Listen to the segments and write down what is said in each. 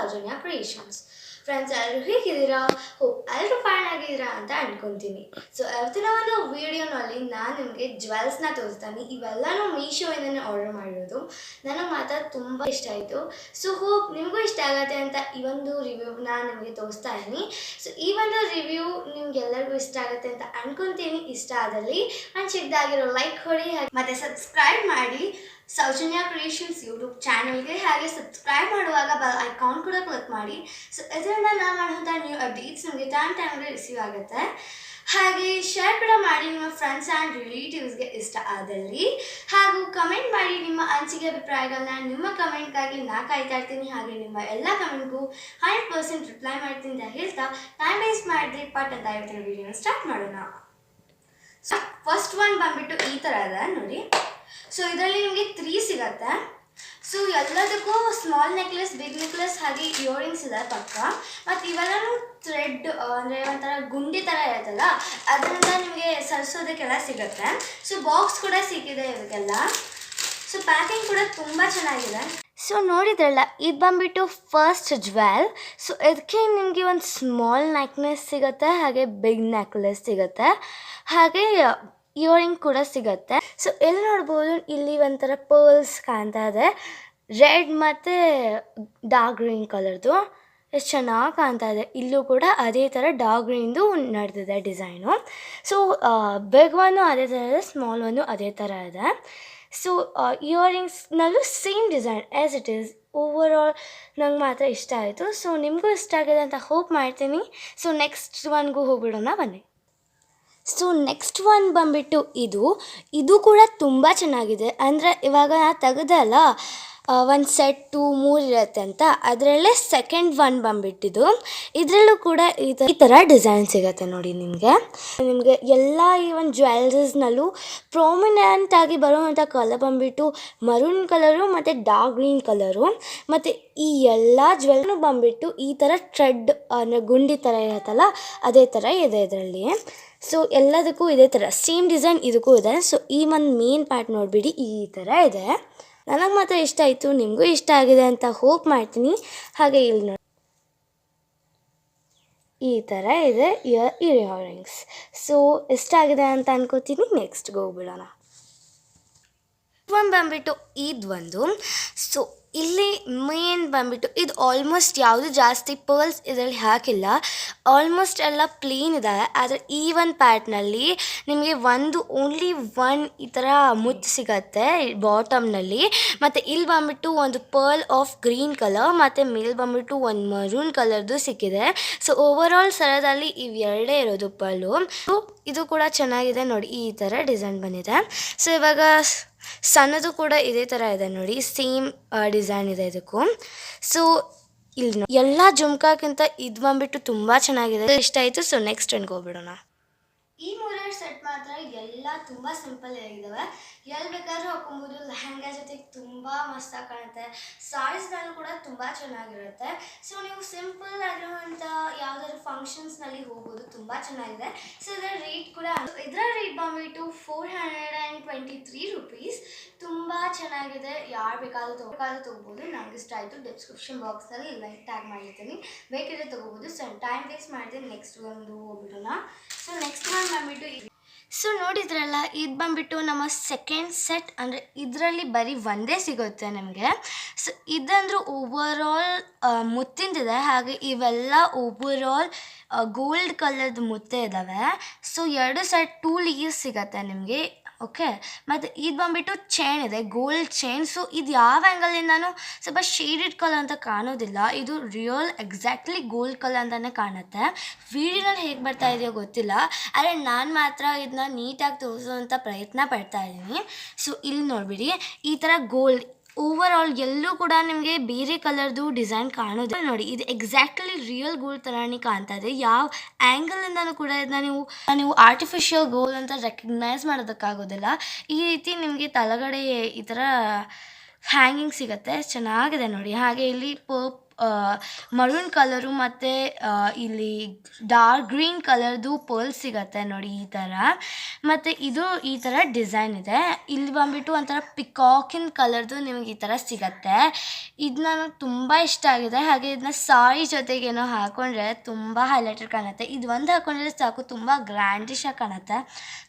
Soujanya creations friends ಎಲ್ಲರೂ ಹೇಗಿದ್ದೀರಾ? ಹೋ ಎಲ್ಲರೂ ಫೈನ್ ಆಗಿದ್ದೀರಾ ಅಂತ ಅನ್ಕೊಂತೀನಿ. ಸೊ ಇವತ್ತಿನ ಒಂದು ವಿಡಿಯೋನಲ್ಲಿ ನಾನು ನಿಮಗೆ ಜ್ಯುವೆಲ್ಸ್ನ ತೋರಿಸ್ತೀನಿ. ಇವೆಲ್ಲನೂ ಮೀಶೋಯಿಂದನೇ ಆರ್ಡರ್ ಮಾಡಿರೋದು. ನನಗೆ ಮಾತ್ರ ತುಂಬ ಇಷ್ಟ ಆಯಿತು. ಸೊ ಹೋಪ್ ನಿಮಗೂ ಇಷ್ಟ ಆಗತ್ತೆ ಅಂತ ಈ ಒಂದು ರಿವ್ಯೂನ ನಿಮಗೆ ತೋರಿಸ್ತಾ ಇದ್ದೀನಿ. ಸೊ ಈ ಒಂದು ರಿವ್ಯೂ ನಿಮ್ಗೆಲ್ಲರಿಗೂ ಇಷ್ಟ ಆಗುತ್ತೆ ಅಂತ ಅಂದ್ಕೊತೀನಿ ಇಷ್ಟ ಆದಲ್ಲಿ ನಾನು ಚಿಕ್ಕದಾಗಿರೋ ಲೈಕ್ ಕೊಡಿ ಮತ್ತೆ ಸಬ್ಸ್ಕ್ರೈಬ್ ಮಾಡಿ. ಸೌಜನ್ಯ ಕ್ರಿಯೇಷನ್ಸ್ ಯೂಟ್ಯೂಬ್ ಚಾನಲ್ಗೆ ಹಾಗೆ ಸಬ್ಸ್ಕ್ರೈಬ್ ಮಾಡುವಾಗ ಬೆಲ್ ಐಕಾನ್ ಕೂಡ ಕ್ಲಿಕ್ ಮಾಡಿ. ಸೊ ಇದರಿಂದ ನಾವು ಮಾಡುವಂಥ ನ್ಯೂ ಅಪ್ಡೇಟ್ಸ್ ನಿಮಗೆ ಟೈಮ್ ಟೈಮ್ಗೆ ರಿಸೀವ್ ಆಗುತ್ತೆ. ಹಾಗೆ ಶೇರ್ ಕೂಡ ಮಾಡಿ ನಿಮ್ಮ ಫ್ರೆಂಡ್ಸ್ ಆ್ಯಂಡ್ ರಿಲೇಟಿವ್ಸ್ಗೆ ಇಷ್ಟ ಆದಲ್ಲಿ. ಹಾಗೂ ಕಮೆಂಟ್ ಮಾಡಿ ನಿಮ್ಮ ಅನಿಸಿಕೆ ಅಭಿಪ್ರಾಯಗಳನ್ನ ನಿಮ್ಮ ಕಮೆಂಟ್ಗಾಗಿ ನಾ ಕಾಯ್ತಾ ಇರ್ತೀನಿ. ಹಾಗೆ ನಿಮ್ಮ ಎಲ್ಲ ಕಮೆಂಟ್ಗೂ ಹಂಡ್ರೆಡ್ ಪರ್ಸೆಂಟ್ ರಿಪ್ಲೈ ಮಾಡ್ತೀನಿ ಅಂತ ಹೇಳ್ತಾ ಟೈಮ್ ವೇಸ್ಟ್ ಮಾಡಿದ್ರೆ ಪಟ್ ಅಂತ ಹೇಳ್ತೀನಿ ವಿಡಿಯೋನ ಸ್ಟಾರ್ಟ್ ಮಾಡೋಣ. ಸೊ ಫಸ್ಟ್ ಒನ್ ಬಂದ್ಬಿಟ್ಟು ಈ ಥರ ಅದ, ನೋಡಿ. ಸೊ ಇದರಲ್ಲಿ ನಿಮಗೆ ತ್ರೀ ಸಿಗತ್ತೆ. ಸೊ ಎಲ್ಲದಕ್ಕೂ ಸ್ಮಾಲ್ ನೆಕ್ಲೆಸ್ ಬಿಗ್ ನೆಕ್ಲೆಸ್ ಹಾಗೆ ಇಯರಿಂಗ್ಸ್ ಇದೆ ಪಕ್ಕ. ಮತ್ತು ಇವೆಲ್ಲನೂ ಥ್ರೆಡ್ ಅಂದರೆ ಒಂಥರ ಗುಂಡಿ ಥರ ಇರುತ್ತಲ್ಲ, ಅದರಿಂದ ನಿಮಗೆ ಸರಿಸೋದಕ್ಕೆಲ್ಲ ಸಿಗುತ್ತೆ. ಸೊ ಬಾಕ್ಸ್ ಕೂಡ ಸಿಕ್ಕಿದೆ ಇವಕ್ಕೆಲ್ಲ ಸೊ ಪ್ಯಾಕಿಂಗ್ ಕೂಡ ತುಂಬ ಚೆನ್ನಾಗಿದೆ. ಸೊ ನೋಡಿದ್ರಲ್ಲ, ಇದು ಬಂದ್ಬಿಟ್ಟು ಫಸ್ಟ್ ಜ್ವೆಲ್ ಸೊ ಇದಕ್ಕೆ ನಿಮಗೆ ಒಂದು ಸ್ಮಾಲ್ ನೆಕ್ಲೆಸ್ ಸಿಗುತ್ತೆ, ಹಾಗೆ ಬಿಗ್ ನೆಕ್ಲೆಸ್ ಸಿಗುತ್ತೆ. ಹಾಗೆ ಇಯರಿಂಗ್ ಕೂಡ ಸಿಗುತ್ತೆ. ಸೊ ಎಲ್ಲಿ ನೋಡ್ಬೋದು, ಇಲ್ಲಿ ಒಂಥರ ಪರ್ಲ್ಸ್ ಕಾಣ್ತಾ ಇದೆ. ರೆಡ್ ಮತ್ತು ಡಾರ್ಕ್ ಗ್ರೀನ್ ಕಲರ್ದು ಎಷ್ಟು ಚೆನ್ನಾಗಿ ಕಾಣ್ತಾ ಇದೆ. ಇಲ್ಲೂ ಕೂಡ ಅದೇ ಥರ ಡಾರ್ಕ್ ಗ್ರೀನ್ದು ನಡೆದಿದೆ ಡಿಸೈನು ಸೊ ಬಿಗ್ ಒನ್ನು ಅದೇ ಥರ ಇದೆ ಸ್ಮಾಲ್ ಒನ್ನು ಅದೇ ಥರ ಇದೆ. So ಇಯರಿಂಗ್ಸ್ನಲ್ಲೂ same design as it is over all ನಂಗೆ ಮಾತ್ರ ಇಷ್ಟ ಆಯಿತು. ಸೊ ನಿಮಗೂ ಇಷ್ಟ ಆಗಿದೆ ಅಂತ ಹೋಪ್ ಮಾಡ್ತೀನಿ. ಸೊ ನೆಕ್ಸ್ಟ್ ಒನ್ಗೂ ಹೋಗ್ಬಿಡೋಣ, ಬನ್ನಿ. ಸೊ ನೆಕ್ಸ್ಟ್ ಒನ್ ಬಂದ್ಬಿಟ್ಟು ಇದು. ಇದು ಕೂಡ ತುಂಬ ಚೆನ್ನಾಗಿದೆ. ಅಂದರೆ ಇವಾಗ ನಾ ತೆಗೆದಲ್ಲ ಒಂದು ಸೆಟ್ಟು ಮೂರು ಇರುತ್ತೆ ಅಂತ. ಅದರಲ್ಲೇ ಸೆಕೆಂಡ್ ಒನ್ ಬಂದ್ಬಿಟ್ಟಿದ್ದು ಇದರಲ್ಲೂ ಕೂಡ ಈ ಥರ ಈ ಥರ ಡಿಸೈನ್ ಸಿಗುತ್ತೆ ನೋಡಿ ನಿಮಗೆ. ನಿಮಗೆ ಎಲ್ಲ ಈ ಒಂದು ಜ್ಯುವೆಲ್ರೀಸ್ನಲ್ಲೂ ಪ್ರಾಮಿನೆಂಟ್ ಆಗಿ ಬರುವಂಥ ಕಲರ್ ಬಂದ್ಬಿಟ್ಟು ಮರೂನ್ ಕಲರು ಮತ್ತು ಡಾರ್ಕ್ ಗ್ರೀನ್ ಕಲರು ಮತ್ತು ಈ ಎಲ್ಲ ಜ್ಯುವೆಲ್ನು ಬಂದ್ಬಿಟ್ಟು ಈ ಥರ ಟ್ರೆಡ್ ಅಂದರೆ ಗುಂಡಿ ಥರ ಇರುತ್ತಲ್ಲ, ಅದೇ ಥರ ಇದೆ ಇದರಲ್ಲಿ. ಸೊ ಎಲ್ಲದಕ್ಕೂ ಇದೇ ಥರ ಸೇಮ್ ಡಿಸೈನ್ ಇದಕ್ಕೂ ಇದೆ. ಸೊ ಈ ಒಂದು ಮೇನ್ ಪಾರ್ಟ್ ನೋಡಿಬಿಡಿ, ಈ ಥರ ಇದೆ. ನನಗೆ ಮಾತ್ರ ಇಷ್ಟ ಆಯಿತು, ನಿಮಗೂ ಇಷ್ಟ ಆಗಿದೆ ಅಂತ ಹೋಪ್ ಮಾಡ್ತೀನಿ. ಹಾಗೆ ಇಲ್ಲಿ ನೋಡಿ ಈ ಥರ ಇದೆ ಇಯರ್ ಇಯರಿಂಗ್ಸ್ ಸೊ ಇಷ್ಟ ಆಗಿದೆ ಅಂತ ಅನ್ಕೋತೀನಿ ನೆಕ್ಸ್ಟ್ಗೆ ಹೋಗ್ಬಿಡೋಣ. ಒಂದು ಬಂದ್ಬಿಟ್ಟು ಇದು ಒಂದು. ಸೊ ಇಲ್ಲಿ ಮೇನ್ ಬಂದ್ಬಿಟ್ಟು ಇದು ಆಲ್ಮೋಸ್ಟ್ ಯಾವುದು ಜಾಸ್ತಿ ಪರ್ಲ್ಸ್ ಇದರಲ್ಲಿ ಹಾಕಿಲ್ಲ. ಆಲ್ಮೋಸ್ಟ್ ಎಲ್ಲ ಪ್ಲೇನ್ ಇದ್ದಾವೆ ಆದರೆ ಈ ಒಂದು ಪ್ಯಾಟ್ನಲ್ಲಿ ನಿಮಗೆ ಒಂದು ಓನ್ಲಿ ಒನ್ ಈ ಥರ ಮುತ್ತು ಸಿಗತ್ತೆ ಬಾಟಮ್ನಲ್ಲಿ ಮತ್ತು ಇಲ್ಲಿ ಬಂದ್ಬಿಟ್ಟು ಒಂದು ಪರ್ಲ್ ಆಫ್ ಗ್ರೀನ್ ಕಲರ್ ಮತ್ತು ಮೇಲೆ ಬಂದ್ಬಿಟ್ಟು ಒಂದು ಮರೂನ್ ಕಲರ್ದು ಸಿಕ್ಕಿದೆ. ಸೊ ಓವರ್ ಆಲ್ ಸರದಲ್ಲಿ ಇವೆರಡೇ ಇರೋದು ಪರ್ಲು ಇದು ಕೂಡ ಚೆನ್ನಾಗಿದೆ ನೋಡಿ ಈ ಥರ ಡಿಸೈನ್ ಬಂದಿದೆ. ಸೊ ಇವಾಗ ಸಣ್ಣದು ಕೂಡ ಇದೇ ಥರ ಇದೆ ನೋಡಿ ಸೇಮ್ ಡಿಸೈನ್ ಇದೆ ಇದಕ್ಕೂ. ಸೊ ಇಲ್ಲಿ ಎಲ್ಲ ಜುಮ್ಕಾಕ್ಕಿಂತ ಇದು ಬಂದ್ಬಿಟ್ಟು ತುಂಬ ಚೆನ್ನಾಗಿದೆ. ಇಷ್ಟ ಆಯಿತು ಸೊ ನೆಕ್ಸ್ಟ್ ಟ್ರೆಂಡ್ಗೆ ಹೋಗ್ಬಿಡೋಣ. ಈ ಮೂರೇ ಸೆಟ್ ಮಾತ್ರ ಎಲ್ಲ ತುಂಬ ಸಿಂಪಲ್ ಆಗಿದ್ದಾವೆ ಎಲ್ಲಿ ಬೇಕಾದರೂ ಹಾಕೊಬೋದು ಲೆಹಂಗಾ ಜೊತೆಗೆ ತುಂಬ ಮಸ್ತಾಗಿ ಕಾಣುತ್ತೆ. ಸಾರೀಸ್ನಲ್ಲೂ ಕೂಡ ತುಂಬ ಚೆನ್ನಾಗಿರುತ್ತೆ. ಸೊ ನೀವು ಸಿಂಪಲ್ ಆಗಿರುವಂಥ ಯಾವುದಾದ್ರು ಫಂಕ್ಷನ್ಸ್ನಲ್ಲಿ ಹೋಗ್ಬೋದು. ತುಂಬ ಚೆನ್ನಾಗಿದೆ. ಸೊ ಇದರ ರೇಟ್ ಕೂಡ ಇದರ ರೇಟ್ ಬಂದ್ಬಿಟ್ಟು four hundred and twenty three rupees ತುಂಬ ಚೆನ್ನಾಗಿದೆ, ಯಾರು ಬೇಕಾದ್ರೂ ತಗೋಬೇಕಾದ್ರೂ ತೊಗೋಬೋದು. ನಂಗೆ ಇಷ್ಟ ಆಯಿತು. ಡಿಸ್ಕ್ರಿಪ್ಷನ್ ಬಾಕ್ಸಲ್ಲಿ ಲೈಕ್ ಟ್ಯಾಗ್ ಮಾಡಿರ್ತೀನಿ. ಬೇಕಿದ್ರೆ ತೊಗೋಬೋದು. ಸೊ ಟೈಮ್ ವೇಸ್ಟ್ ಮಾಡಿದೆ ನೆಕ್ಸ್ಟ್ ಒಂದು ಹೋಗ್ಬಿಡೋಣ. ಸೊ ನೆಕ್ಸ್ಟ್ ಒನ್ ಬಂದ್ಬಿಟ್ಟು ಸೊ ನೋಡಿದ್ರಲ್ಲ, ಇದು ಬಂದ್ಬಿಟ್ಟು ನಮ್ಮ ಸೆಕೆಂಡ್ ಸೆಟ್ ಅಂದರೆ ಇದರಲ್ಲಿ ಬರೀ ಒಂದೇ ಸಿಗುತ್ತೆ ನಮಗೆ. ಸೊ ಇದಂದರೂ ಓವರ್ ಆಲ್ ಮುತ್ತಿಂದಿದೆ. ಹಾಗೆ ಇವೆಲ್ಲ ಓವರ್ ಆಲ್ ಗೋಲ್ಡ್ ಕಲರ್ದು ಮುತ್ತೆ ಇದ್ದಾವೆ ಸೊ ಎರಡು ಸೆಟ್ ಟೂ ಲೀವ್ಸ್ ಸಿಗತ್ತೆ ನಿಮಗೆ. ಓಕೆ? ಮತ್ತು ಇದು ಬಂದುಬಿಟ್ಟು ಚೈನ್ ಇದೆ ಗೋಲ್ಡ್ ಚೈನ್ ಸೊ ಇದು ಯಾವ ಆ್ಯಂಗಲಿಂದನೂ ಸ್ವಲ್ಪ ಶೇಡೆಡ್ ಕಲರ್ ಅಂತ ಕಾಣೋದಿಲ್ಲ. ಇದು ರಿಯಲ್ ಎಕ್ಸಾಕ್ಟ್ಲಿ ಗೋಲ್ಡ್ ಕಲರ್ ಅಂತಲೇ ಕಾಣುತ್ತೆ. ವಿಡಿಯೋನಲ್ಲಿ ಹೇಗೆ ಬರ್ತಾ ಇದೆಯೋ ಗೊತ್ತಿಲ್ಲ. ಆದರೆ ನಾನು ಮಾತ್ರ ಇದನ್ನ ನೀಟಾಗಿ ತೋರಿಸುವಂಥ ಪ್ರಯತ್ನ ಪಡ್ತಾ ಇದ್ದೀನಿ ಸೊ ಇಲ್ಲಿ ನೋಡಿಬಿಡಿ. ಈ ಥರ ಗೋಲ್ಡ್ ಓವರ್ ಆಲ್ ಎಲ್ಲೂ ಕೂಡ ನಿಮಗೆ ಬೇರೆ ಕಲರ್ದು ಡಿಸೈನ್ ಕಾಣೋದಿಲ್ಲ. ನೋಡಿ, ಇದು ಎಕ್ಸಾಕ್ಟ್ಲಿ ರಿಯಲ್ ಗೋಲ್ಡ್ ಥರನೇ ಕಾಣ್ತಾ ಇದೆ. ಯಾವ ಆ್ಯಂಗಲಿಂದನೂ ಕೂಡ ಇದನ್ನ ನೀವು ನೀವು ಆರ್ಟಿಫಿಷಿಯಲ್ ಗೋಲ್ಡ್ ಅಂತ ರೆಕಗ್ನೈಸ್ ಮಾಡೋದಕ್ಕಾಗೋದಿಲ್ಲ. ಈ ರೀತಿ ನಿಮಗೆ ತಲಗಡೆ ಈ ಥರ ಹ್ಯಾಂಗಿಂಗ್ ಸಿಗುತ್ತೆ. ಚೆನ್ನಾಗಿದೆ ನೋಡಿ. ಹಾಗೆ ಇಲ್ಲಿ ಪರ್ಪ್ ಮರೂನ್ ಕಲರು ಮತ್ತು ಇಲ್ಲಿ ಡಾರ್ಕ್ ಗ್ರೀನ್ ಕಲರ್ದು ಪರ್ಲ್ ಸಿಗತ್ತೆ ನೋಡಿ ಈ ಥರ ಮತ್ತು ಇದು ಈ ಥರ ಡಿಸೈನ್ ಇದೆ. ಇಲ್ಲಿ ಬಂದ್ಬಿಟ್ಟು ಒಂಥರ ಪಿಕಾಕಿನ್ ಕಲರ್ದು ನಿಮಗೆ ಈ ಥರ ಸಿಗತ್ತೆ. ಇದು ನನಗೆ ತುಂಬ ಇಷ್ಟ ಆಗಿದೆ. ಹಾಗೆ ಇದನ್ನ ಸಾರಿ ಜೊತೆಗೇನೋ ಹಾಕೊಂಡ್ರೆ ತುಂಬ ಹೈಲೈಟೆಡ್ ಕಾಣುತ್ತೆ. ಇದು ಒಂದು ಹಾಕೊಂಡ್ರೆ ಸಾಕು, ತುಂಬ ಗ್ರ್ಯಾಂಡಿಶಾಗಿ ಕಾಣುತ್ತೆ.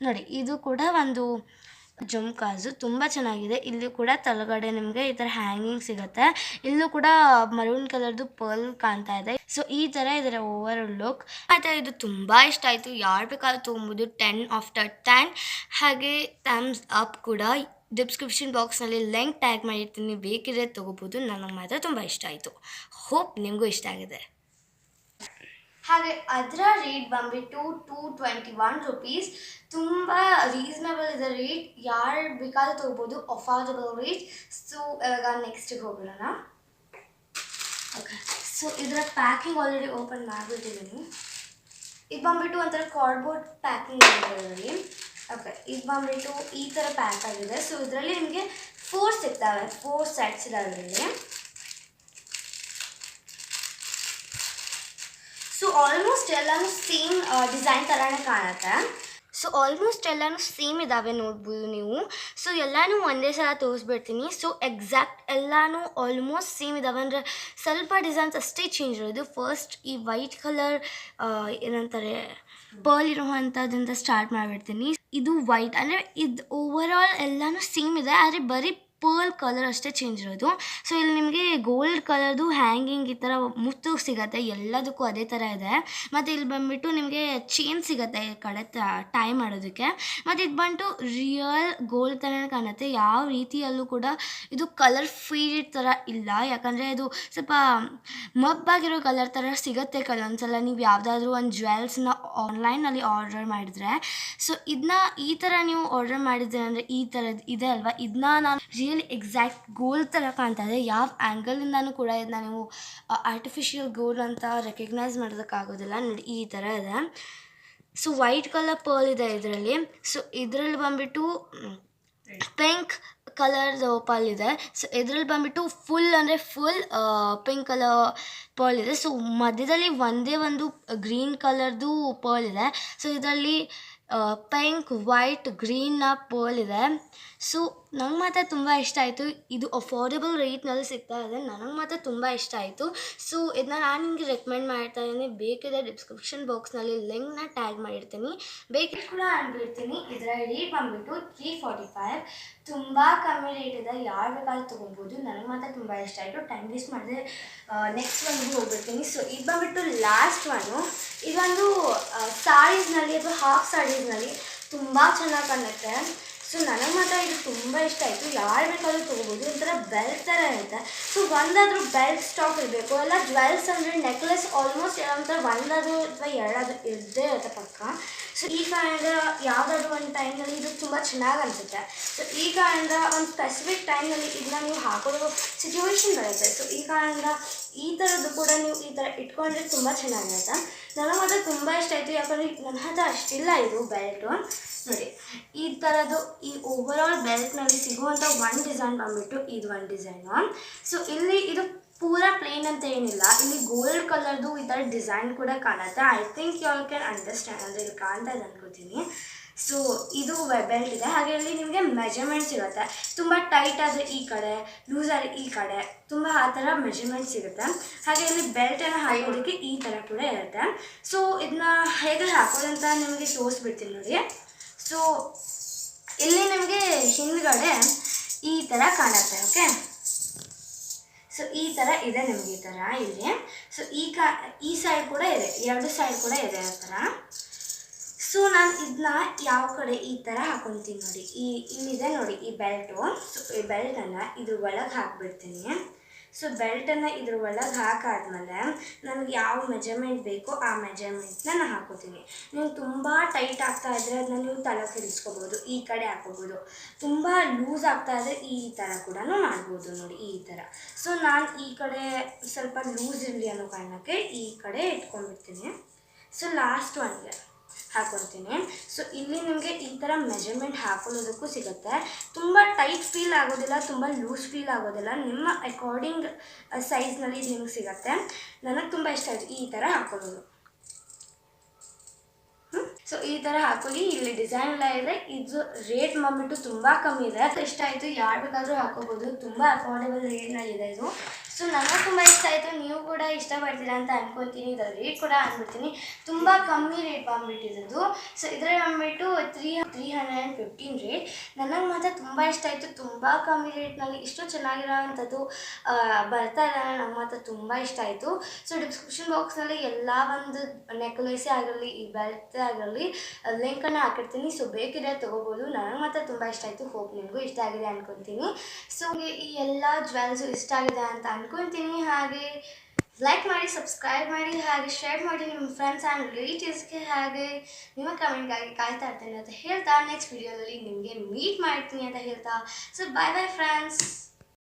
ನೋಡಿ, ಇದು ಕೂಡ ಒಂದು ಜುಮ್ಕಾಸು ತುಂಬ ಚೆನ್ನಾಗಿದೆ. ಇಲ್ಲಿ ಕೂಡ ತಳಗಡೆ ನಿಮಗೆ ಈ ಥರ ಹ್ಯಾಂಗಿಂಗ್ ಸಿಗುತ್ತೆ. ಇಲ್ಲೂ ಕೂಡ ಮರೂನ್ ಕಲರ್ದು ಪರ್ಲ್ ಕಾಣ್ತಾ ಇದೆ. ಸೊ ಈ ಥರ ಇದರ ಓವರ್ ಲುಕ್ ಮತ್ತು ಇದು ತುಂಬ ಇಷ್ಟ ಆಯಿತು. ಯಾರು ಬೇಕಾದ್ರೂ ತೊಗೊಬೋದು. ಟೆನ್ ಆಫ್ಟರ್ ಟೆನ್ ಹಾಗೆ ಥಮ್ಸ್ ಅಪ್ ಕೂಡ. ಡಿಸ್ಕ್ರಿಪ್ಷನ್ ಬಾಕ್ಸ್ನಲ್ಲಿ ಲಿಂಕ್ ಟ್ಯಾಗ್ ಮಾಡಿರ್ತೀನಿ. ಬೇಕಿದ್ರೆ ತೊಗೋಬೋದು. ನನಗೆ ಮಾತ್ರ ತುಂಬ ಇಷ್ಟ ಆಯಿತು. ಹೋಪ್ ನಿಮಗೂ ಇಷ್ಟ ಆಗಿದೆ. ಹಾಗೆ ಅದರ ರೇಟ್ ಬಂದ್ಬಿಟ್ಟು ಟೂ ಟ್ವೆಂಟಿ ಒನ್ ರುಪೀಸ್ ತುಂಬ ರೀಸನಬಲ್ ಇದೆ ರೇಟ್ ಯಾರು ಬೇಕಾದ್ರೂ ತೊಗೋಬೋದು ಅಫೋರ್ಡಬಲ್ ರೇಟ್ ಸೊ ಇವಾಗ ನೆಕ್ಸ್ಟಿಗೆ ಹೋಗೋಣ. ಓಕೆ ಸೊ ಇದರ ಪ್ಯಾಕಿಂಗ್ ಆಲ್ರೆಡಿ ಓಪನ್ ಮಾಡಿಬಿಟ್ಟಿದ್ದೀನಿ. ಇದು ಬಂದ್ಬಿಟ್ಟು ಒಂಥರ ಕಾರ್ಡ್ಬೋರ್ಡ್ ಪ್ಯಾಕಿಂಗ್ ಇದರಲ್ಲಿ ಓಕೆ ಇದು ಬಂದ್ಬಿಟ್ಟು ಈ ಥರ ಪ್ಯಾಕ್ ಆಗಿದೆ. ಸೊ ಇದರಲ್ಲಿ ನಿಮಗೆ ಫೋರ್ ಸಿಗ್ತಾವೆ. ಫೋರ್ ಸೆಟ್ಸ್ ಇದೆ ಇದರಲ್ಲಿ. ಸೊ ಆಲ್ಮೋಸ್ಟ್ ಎಲ್ಲನೂ ಸೇಮ್ ಡಿಸೈನ್ ಥರನೇ ಕಾಣುತ್ತೆ. ಸೊ ಆಲ್ಮೋಸ್ಟ್ ಎಲ್ಲನೂ ಸೇಮ್ ಇದ್ದಾವೆ ನೋಡ್ಬೋದು ನೀವು. ಸೊ ಎಲ್ಲನೂ ಒಂದೇ ಸಲ ತೋರಿಸ್ಬಿಡ್ತೀನಿ. ಸೊ ಎಕ್ಸಾಕ್ಟ್ ಎಲ್ಲನೂ ಆಲ್ಮೋಸ್ಟ್ ಸೇಮ್ ಇದ್ದಾವೆ ಅಂದರೆ ಸ್ವಲ್ಪ ಡಿಸೈನ್ಸ್ ಅಷ್ಟೇ ಚೇಂಜ್ ಇರೋದು. ಫಸ್ಟ್ ಈ ವೈಟ್ ಕಲರ್ ಏನಂತಾರೆ ಪರ್ಲ್ ಇರುವಂಥದ್ದಿಂದ ಸ್ಟಾರ್ಟ್ ಮಾಡಿಬಿಡ್ತೀನಿ. ಇದು ವೈಟ್ ಅಂದರೆ ಇದು ಓವರ್ ಆಲ್ ಎಲ್ಲನೂ ಸೇಮ್ ಇದೆ. ಆದರೆ ಬರೀ ಪರ್ಲ್ ಕಲರ್ ಅಷ್ಟೇ ಚೇಂಜ್ ಇರೋದು. ಸೊ ಇಲ್ಲಿ ನಿಮಗೆ ಗೋಲ್ಡ್ ಕಲರ್ದು ಹ್ಯಾಂಗಿಂಗ್ ಈ ಥರ ಮುತ್ತು ಸಿಗುತ್ತೆ, ಎಲ್ಲದಕ್ಕೂ ಅದೇ ಥರ ಇದೆ. ಮತ್ತು ಇಲ್ಲಿ ಬಂದುಬಿಟ್ಟು ನಿಮಗೆ ಚೇನ್ ಸಿಗುತ್ತೆ ಈ ಕಡೆ ಟೈ ಮಾಡೋದಕ್ಕೆ. ಮತ್ತು ಇದು ಬಂದು ರಿಯಲ್ ಗೋಲ್ಡ್ ಥರನೇ ಕಾಣುತ್ತೆ. ಯಾವ ರೀತಿಯಲ್ಲೂ ಕೂಡ ಇದು ಕಲರ್ ಫೀಡ್ ಥರ ಇಲ್ಲ. ಯಾಕಂದರೆ ಇದು ಸ್ವಲ್ಪ ಮಬ್ಬಾಗಿರೋ ಕಲರ್ ಥರ ಸಿಗುತ್ತೆ ಕೆಲವೊಂದ್ಸಲ ನೀವು ಯಾವುದಾದ್ರೂ ಒಂದು ಜ್ಯುವೆಲ್ಸ್ನ ಆನ್ಲೈನಲ್ಲಿ ಆರ್ಡರ್ ಮಾಡಿದರೆ. ಸೊ ಇದನ್ನ ಈ ಥರ ನೀವು ಆರ್ಡರ್ ಮಾಡಿದ್ರೆ ಅಂದರೆ ಈ ಥರದ್ದು ಇದೆ ಅಲ್ವಾ? ಇದನ್ನ ನಾನು ರಿಯಲಿ ಎಕ್ಸಾಕ್ಟ್ ಗೋಲ್ ಥರ ಕಾಣ್ತಾ ಇದೆ ಯಾವ ಆ್ಯಂಗಲಿಂದನೂ ಕೂಡ ಇದನ್ನ ನೀವು ಆರ್ಟಿಫಿಷಿಯಲ್ ಗೋಲ್ ಅಂತ ರೆಕಗ್ನೈಸ್ ಮಾಡೋದಕ್ಕಾಗೋದಿಲ್ಲ. ನೋಡಿ, ಈ ಥರ ಇದೆ. ಸೊ ವೈಟ್ ಕಲರ್ ಪರ್ಲ್ ಇದೆ ಇದರಲ್ಲಿ. ಸೊ ಇದರಲ್ಲಿ ಬಂದ್ಬಿಟ್ಟು ಪಿಂಕ್ ಕಲರ್ದು ಪರ್ಲ್ ಇದೆ. ಸೊ ಇದರಲ್ಲಿ ಬಂದ್ಬಿಟ್ಟು ಫುಲ್ ಅಂದರೆ ಫುಲ್ ಪಿಂಕ್ ಕಲರ್ ಪರ್ಲ್ ಇದೆ. ಸೊ ಮಧ್ಯದಲ್ಲಿ ಒಂದೇ ಒಂದು ಗ್ರೀನ್ ಕಲರ್ದು ಪರ್ಲ್ ಇದೆ. ಸೊ ಇದರಲ್ಲಿ ಪಿಂಕ್ ವೈಟ್ ಗ್ರೀನ್ನ ಪರ್ಲ್ ಇದೆ. ಸೊ ನಂಗೆ ಮಾತ್ರ ತುಂಬ ಇಷ್ಟ ಆಯಿತು. ಇದು ಅಫೋರ್ಡೆಬಲ್ ರೇಟ್ನಲ್ಲಿ ಸಿಗ್ತಾ ಇದೆ. ನನಗೆ ಮಾತ್ರ ತುಂಬ ಇಷ್ಟ ಆಯಿತು. ಸೊ ಇದನ್ನ ನಾನು ನಿಮಗೆ ರೆಕಮೆಂಡ್ ಮಾಡ್ತಾ ಇದ್ದೀನಿ ಬೇಕಿದೆ ಡಿಸ್ಕ್ರಿಪ್ಷನ್ ಬಾಕ್ಸ್ನಲ್ಲಿ ಲಿಂಕ್ನ ಟ್ಯಾಗ್ ಮಾಡಿರ್ತೀನಿ. ಬೇಕಿದ್ರೆ ಕೂಡ ಅನ್ಬಿಡ್ತೀನಿ ಇದರ ರೇಟ್ ಬಂದುಬಿಟ್ಟು ತ್ರೀ ಫಾರ್ಟಿ ಫೈವ್ ತುಂಬ ಕಮ್ಮಿ ರೇಟ್ ಇದೆ. ಯಾರು ಬೇಕಾದ್ರೂ ತೊಗೊಬೋದು. ನನಗೆ ಮಾತ್ರ ತುಂಬ ಇಷ್ಟ ಆಯಿತು. ಟೈಮ್ ವೇಸ್ಟ್ ಮಾಡಿದ್ರೆ ನೆಕ್ಸ್ಟ್ ಒಂದು ಹೋಗ್ಬಿಡ್ತೀನಿ. ಸೊ ಇದು ಬಂದುಬಿಟ್ಟು ಲಾಸ್ಟ್ ಒನ್ನು ಇದೊಂದು ಸಾರೀಸ್ನಲ್ಲಿ ಅಥವಾ ಹಾಫ್ ಸಾರೀಸ್ನಲ್ಲಿ ತುಂಬ ಚೆನ್ನಾಗಿ ಕಾಣುತ್ತೆ. ಸೊ ನನಗೆ ಮಾತ್ರ ಇದು ತುಂಬ ಇಷ್ಟ ಆಯಿತು. ಯಾರು ಬೇಕಾದ್ರೂ ತೊಗೋಬೋದು. ಒಂಥರ ಬೆಲ್ಟ್ ಥರ ಇರುತ್ತೆ. ಸೊ ಒಂದಾದರೂ ಬೆಲ್ಟ್ ಸ್ಟಾಕ್ ಇರಬೇಕು. ಎಲ್ಲ ಜ್ವೆಲ್ಸ್ ಅಂದರೆ ನೆಕ್ಲೆಸ್ ಆಲ್ಮೋಸ್ಟ್ ಒಂಥರ ಒಂದಾದರೂ ಅಥವಾ ಎರಡಾದರೂ ಇದ್ದೇ ಇರುತ್ತೆ ಪಕ್ಕ. ಸೊ ಈ ಕಾರಣದ ಯಾವುದಾದ್ರೂ ಒಂದು ಟೈಮ್ನಲ್ಲಿ ಇದು ತುಂಬ ಚೆನ್ನಾಗಿ ಅನಿಸುತ್ತೆ. ಸೊ ಈ ಕಾರಣದ ಒಂದು ಸ್ಪೆಸಿಫಿಕ್ ಟೈಮ್ನಲ್ಲಿ ಇದನ್ನ ನೀವು ಹಾಕೋದು ಸಿಚುವೇಶನ್ ಬರುತ್ತೆ. ಸೊ ಈ ಕಾರಣದಿಂದ ಈ ಥರದ್ದು ಕೂಡ ನೀವು ಈ ಥರ ಇಟ್ಕೊಂಡ್ರೆ ತುಂಬ ಚೆನ್ನಾಗಿರುತ್ತೆ. ನನಗೆ ಮಾತ್ರ ತುಂಬ ಇಷ್ಟ ಆಯಿತು, ಯಾಕಂದರೆ ನನ್ನ ಹತ್ರ ಅಷ್ಟಿಲ್ಲ ಇದು ಬೆಲ್ಟು ನೋಡಿ, ಈ ಥರದ್ದು ಈ ಓವರ್ ಆಲ್ ಬೆಲ್ಟ್ನಲ್ಲಿ ಸಿಗುವಂಥ ಒನ್ ಡಿಸೈನ್ ಬಂದುಬಿಟ್ಟು ಇದು ಒಂದು ಡಿಸೈನು ಸೊ ಇಲ್ಲಿ ಇದು ಪೂರಾ ಪ್ಲೇನ್ ಅಂತ ಏನಿಲ್ಲ. ಇಲ್ಲಿ ಗೋಲ್ಡ್ ಕಲರ್ದು ಈ ಥರ ಡಿಸೈನ್ ಕೂಡ ಕಾಣುತ್ತೆ. I think you all can understand ಅಂದರೆ ಇಲ್ಲಿ ಕಾಣ್ತಾ ಇದೆ ಅನ್ಕೋತೀನಿ. ಸೊ ಇದು ಬೆಲ್ಟ್ ಇದೆ. ಹಾಗೆ ಇಲ್ಲಿ ನಿಮಗೆ ಮೆಜರ್ಮೆಂಟ್ ಸಿಗುತ್ತೆ ತುಂಬ ಟೈಟ್ ಆದರೆ ಈ ಕಡೆ ಲೂಸ್ ಆದರೆ ಈ ಕಡೆ, ತುಂಬ ಆ ಥರ ಮೆಜರ್ಮೆಂಟ್ ಸಿಗುತ್ತೆ ಹಾಗೆ ಇಲ್ಲಿ ಬೆಲ್ಟನ್ನು ಹಾಕೋದಕ್ಕೆ ಈ ಥರ ಕೂಡ ಇರುತ್ತೆ. ಸೊ ಇದನ್ನ ಹೇಗೆ ಹಾಕೋದಂತ ನಿಮಗೆ ತೋರಿಸ್ಬಿಡ್ತೀನಿ ನೋಡಿ. ಸೊ ಇಲ್ಲಿ ನಿಮಗೆ ಹಿಂದ್ಗಡೆ ಈ ಥರ ಕಾಣುತ್ತೆ ಓಕೆ ಸೊ ಈ ಥರ ಇದೆ ನಿಮಗೆ ಈ ಥರ ಇಲ್ಲಿ. ಸೊ ಈ ಕಾ, ಈ ಸೈಡ್ ಕೂಡ ಇದೆ ಎರಡು ಸೈಡ್ ಕೂಡ ಇದೆ ಆ ಥರ ಸೊ ನಾನು ಇದನ್ನ ಯಾವ ಕಡೆ ಈ ಥರ ಹಾಕೊತೀನಿ ನೋಡಿ. ಈ, ಇಲ್ಲಿದೆ ನೋಡಿ, ಈ ಬೆಲ್ಟು ಸೊ ಈ ಬೆಲ್ಟನ್ನು ಇದ್ರ ಒಳಗೆ ಹಾಕ್ಬಿಡ್ತೀನಿ. ಸೊ ಬೆಲ್ಟನ್ನು ಇದ್ರ ಒಳಗೆ ಹಾಕಾದ್ಮೇಲೆ ನನಗೆ ಯಾವ ಮೆಜರ್ಮೆಂಟ್ ಬೇಕೋ ಆ ಮೆಜರ್ಮೆಂಟ್ನ ನಾನು ಹಾಕೋತೀನಿ. ನೀವು ತುಂಬ ಟೈಟ್ ಆಗ್ತಾ ಇದ್ದರೆ ಅದನ್ನ ನೀವು ತಲೆ ಕೆಡಿಸ್ಕೋಬೋದು, ಈ ಕಡೆ ಹಾಕೋಬೋದು. ತುಂಬ ಲೂಸ್ ಆಗ್ತಾ ಇದ್ರೆ ಈ ಥರ ಕೂಡ ಮಾಡ್ಬೋದು ನೋಡಿ, ಈ ಥರ ಸೊ ನಾನು ಈ ಕಡೆ ಸ್ವಲ್ಪ ಲೂಸ್ ಇರಲಿ ಅನ್ನೋ ಕಾರಣಕ್ಕೆ ಈ ಕಡೆ ಇಟ್ಕೊಂಡ್ಬಿಡ್ತೀನಿ. ಸೊ ಲಾಸ್ಟ್ ಒನ್ಗೆ ಹಾಕೊಳ್ತೀನಿ ಸೊ ಇಲ್ಲಿ ನಿಮಗೆ ಈ ಥರ ಮೆಜರ್ಮೆಂಟ್ ಹಾಕೊಳ್ಳೋದಕ್ಕೂ ಸಿಗುತ್ತೆ. ತುಂಬ ಟೈಟ್ ಫೀಲ್ ಆಗೋದಿಲ್ಲ, ತುಂಬ ಲೂಸ್ ಫೀಲ್ ಆಗೋದಿಲ್ಲ. ನಿಮ್ಮ ಅಕಾರ್ಡಿಂಗ್ ಸೈಜ್ನಲ್ಲಿ ಇದು ನಿಮಗೆ ಸಿಗುತ್ತೆ. ನನಗೆ ತುಂಬ ಇಷ್ಟ ಆಯಿತು ಈ ಥರ ಹಾಕೊಳ್ಳೋದು. ಸೊ ಈ ಥರ ಹಾಕೊಳ್ಳಿ. ಇಲ್ಲಿ ಡಿಸೈನ್ ಎಲ್ಲ ಇದೆ. ಇದು ರೇಟ್ ಬಂದ್ಬಿಟ್ಟು ತುಂಬ ಕಮ್ಮಿ ಇದೆ. ಇಷ್ಟ ಆಯಿತು ಯಾರು ಬೇಕಾದರೂ ಹಾಕೋಬೋದು. ತುಂಬ ಅಫೋರ್ಡೆಬಲ್ ರೇಟ್ನಲ್ಲಿ ಇದೆ ಇದು. ಸೊ ನನಗೆ ತುಂಬ ಇಷ್ಟ ಆಯಿತು. ನೀವು ಕೂಡ ಇಷ್ಟಪಡ್ತೀರಾ ಅಂತ ಅನ್ಕೊತೀನಿ ಇದರ ರೇಟ್ ಕೂಡ ಅಂದ್ಬಿಡ್ತೀನಿ ತುಂಬ ಕಮ್ಮಿ ರೇಟ್ ಬಂದ್ಬಿಟ್ಟಿರೋದು ಸೊ ಇದರಲ್ಲಿ ಬಂದ್ಬಿಟ್ಟು three three hundred and fifteen rate ನನಗೆ ಮಾತ್ರ ತುಂಬ ಇಷ್ಟ ಆಯಿತು. ತುಂಬ ಕಮ್ಮಿ ರೇಟ್ನಲ್ಲಿ ಇಷ್ಟು ಚೆನ್ನಾಗಿರೋವಂಥದ್ದು ಬರ್ತಾ ಇಲ್ಲ ನಂಗೆ ಮಾತ್ರ ತುಂಬ ಇಷ್ಟ ಆಯಿತು. ಸೊ ಡಿಸ್ಕ್ರಿಪ್ಷನ್ ಬಾಕ್ಸ್ನಲ್ಲಿ ಎಲ್ಲ ಒಂದು ನೆಕ್ಲೇಸೆ ಆಗಿರಲಿ, ಈ ಬೆಲ್ಟ್ ಆಗಿರಲಿ ಲಿಂಕನ್ನು ಹಾಕಿರ್ತೀನಿ. ಸೊ ಬೇಕಿದ್ರೆ ತೊಗೋಬೋದು. ನನಗೆ ಮಾತ್ರ ತುಂಬ ಇಷ್ಟ ಆಯಿತು. ಹೋಪ್ ನಿಮಗೂ ಇಷ್ಟ ಆಗಿದೆ ಅನ್ಕೊತೀನಿ ಸೊ ಈ ಎಲ್ಲ ಜ್ವೆಲ್ಸು ಇಷ್ಟ ಆಗಿದೆ ಅಂತ ಅನ್ಕೊತೀನಿ ಹಾಗೆ ಲೈಕ್ ಮಾಡಿ ಸಬ್ಸ್ಕ್ರೈಬ್ ಮಾಡಿ, ಹಾಗೆ ಶೇರ್ ಮಾಡಿ ನಿಮ್ಮ ಫ್ರೆಂಡ್ಸ್ ಆ್ಯಂಡ್ ರಿಲೇಟಿವ್ಸ್ಗೆ ಹಾಗೆ ನಿಮ್ಮ ಕಮೆಂಟ್ಗಾಗಿ ಕಾಯ್ತಾ ಇರ್ತೇನೆ ಅಂತ ಹೇಳ್ತಾ ನೆಕ್ಸ್ಟ್ ವಿಡಿಯೋದಲ್ಲಿ ನಿಮಗೆ ಮೀಟ್ ಮಾಡ್ತೀನಿ ಅಂತ ಹೇಳ್ತಾ. So bye bye friends